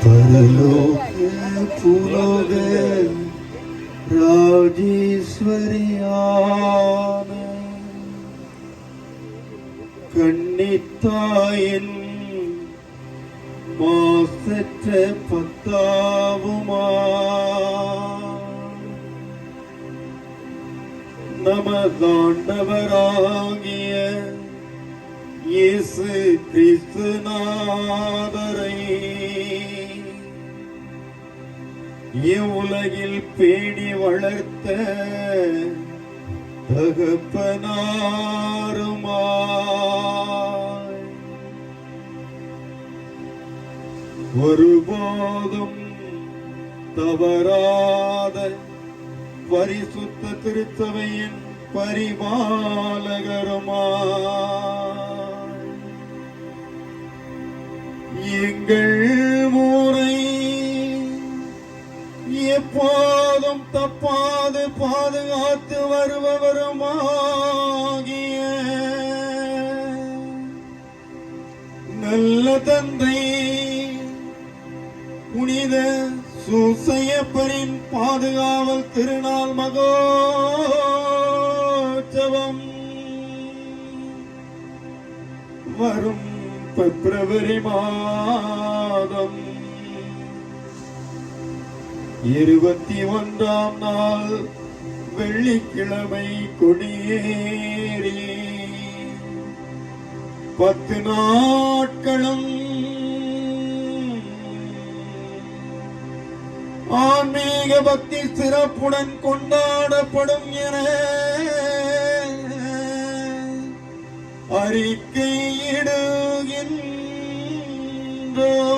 பரலோக புலோக ராஜேஸ்வரியான கண்ணித்தாயின் மாசற்ற பத்தாவுமா நமதாண்டவராகிய இயேசு கிறிஸ்து நாதரை. இவ்வுலகில் பேணி வளர்த்த தகப்பனாருமாய் ஒருபோதும் தவறாத பரிசுத்த திருச்சபையின் பரிபாலகருமாய் எங்கள் ஊரை எப்போதும் தப்பாது பாதுகாத்து வருபவருமாகிய நல்ல தந்தை புனித சூசையப்பரின் பாதுகாவல் திருநாள் மகோற்சவம் வரும் பிப்ரவரி மாதம் இருபத்தி ஒன்றாம் நாள் வெள்ளிக்கிழமை கொடியேறி பத்து நாட்களும் ஆன்மீக பக்தி சிறப்புடன் கொண்டாடப்படும் என அறிக்கை Oh.